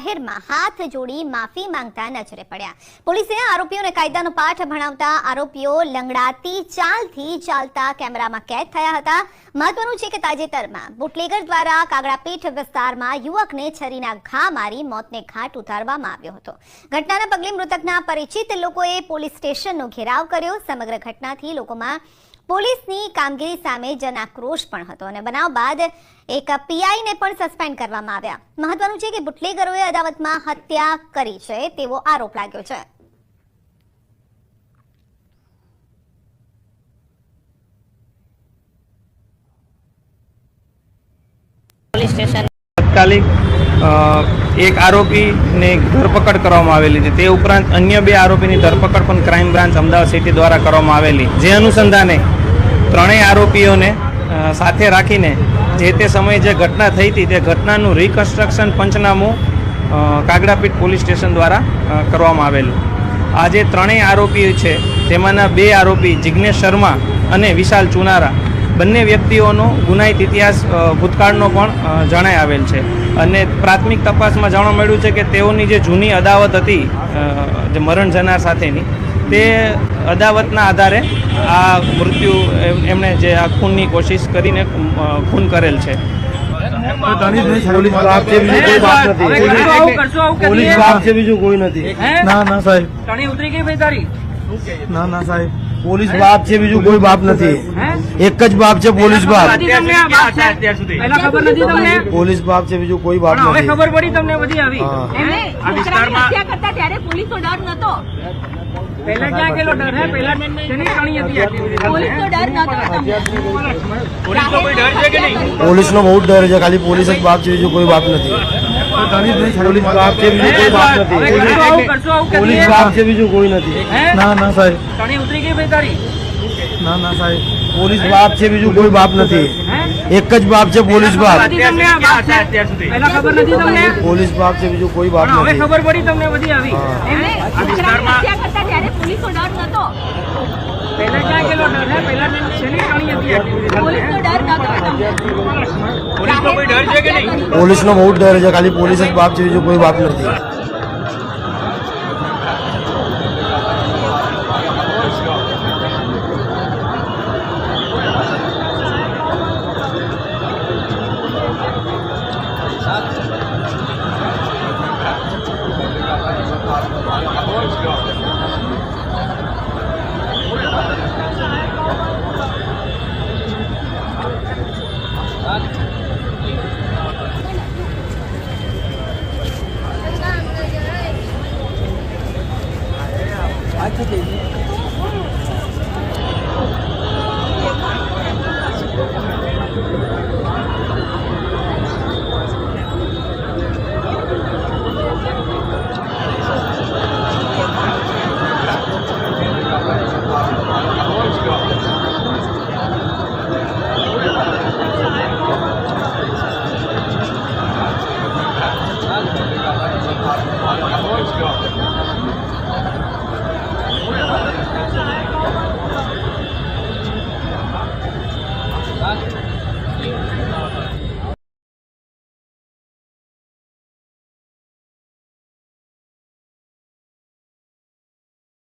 જાહેરમાં હાથ જોડી માફી માંગતા નજરે પડ્યા. પોલીસે આરોપીઓને કાયદાનો પાઠ ભણાવતા આરોપીઓ લંગડાતી ચાલથી ચાલતા કેમેરામાં કેદ થયા હતા. મહત્વનું છે કે તાજેતરમાં બુટલેગર દ્વારા કાગડાપીઠ વિસ્તારમાં યુવકને છરીના ઘા મારી મોતને ઘાટ ઉતારવામાં આવ્યો હતો. ઘટનાના પગલે મૃતકના પરિચિત લોકોએ પોલીસ સ્ટેશનનો ઘેરાવ કર્યો. સમગ્ર ઘટનાથી લોકોમાં પોલીસની કામગીરી સામે જન આક્રોશ પણ હતો અને બનાવ બાદ એક પીઆઈને પણ સસ્પેન્ડ કરવામાં આવ્યા. મહત્વનું છે કે બુટલેગરોએ અદાવતમાં હત્યા કરી છે તેવો આરોપ લાગ્યો છે. પોલીસ સ્ટેશન તાત્કાલિક અ, એક આરોપીને ધરપકડ કરવામાં આવેલી છે. તે ઉપરાંત અન્ય બે આરોપીની ધરપકડ પણ ક્રાઇમ બ્રાન્ચ અમદાવાદ સિટી દ્વારા કરવામાં આવેલી. જે અનુસંધાને ત્રણેય આરોપીઓને સાથે રાખીને જે તે સમયે જે ઘટના થઈ હતી તે ઘટનાનું રિકન્સ્ટ્રક્શન પંચનામું કાગડાપીઠ પોલીસ સ્ટેશન દ્વારા કરવામાં આવેલું. આ જે ત્રણેય આરોપીઓ છે, તેમાંના બે આરોપી જિજ્ઞેશ શર્મા અને વિશાલ ચુનારા, બંને વ્યક્તિઓનો ગુનાહિત ઇતિહાસ ભૂતકાળનો પણ જણાય આવેલ છે. અને પ્રાથમિક તપાસમાં જાણવા મળ્યું છે કે તેઓની જે જૂની અદાવત હતી જે મરણ જનાર સાથેની તે અદાવતના આધારે આ મૃત્યુ એમ- એમણે જે આ ખૂનની કોશિશ કરીને ખૂન કરેલ છે. પોલીસ બાપ છે બીજું કોઈ બાપ નથી. હવે કરશો આવું કરશો આવું પોલીસ કરીએ. બાપ છે બીજું કોઈ નથી. હે? ના ના સાહેબ. ટણી ઉતરી ગઈ ભાઈ તારી? ના ના સાહેબ. પોલીસ બાપ છે બીજું કોઈ બાપ નથી. એક જ બાપ છે પોલીસ બાપ. પોલીસ બાપ છે બીજું કોઈ બાપ નથી. ખબર પડી તમને બધી આવી. આ વિસ્તારમાં ત્યારે પોલીસનો ડર નતો. પહેલા ક્યાં ગયેલો ડર હે પહેલા શેની ટણી હતી આટલી બધી? પોલીસનો ડર નતો તમને પોલીસ નો બહુ જ ડર છે ખાલી પોલીસ જ બાપ છે બીજું કોઈ બાપ નથી પોલીસ બાપ છે બીજું કોઈ બાપ હવે નથી કરશો આવું કરશો આવું પોલીસ કરીએ બાપ છે બીજું કોઈ નથી હે? ના ના સાહેબ ટણી ઉતરી ગઈ ભાઈ તારી ના ના સાહેબ પોલીસ બાપ છે બીજું કોઈ બાપ નથી હે એક જ બાપ છે પોલીસ બાપ નથી તમને આ બાપ છે? પહેલા ખબર નથી તમને પોલીસ બાપ છે બીજું કોઈ બાપ પણ હવે નથી ખબર પડી તમને બધી આવી હા. એમને છોકરાની હત્યા કરતા ત્યારે પોલીસનો ડર નતો પહેલા ક્યાં ગયેલો ડર હે પહેલા શેની ટણી હતી આટલી બધી? પોલીસનો ડર નતો તમને પોલીસ નો બહુ જ ડર છે. ખાલી પોલીસ જ બાપ છે, બીજું કોઈ બાપ નથી.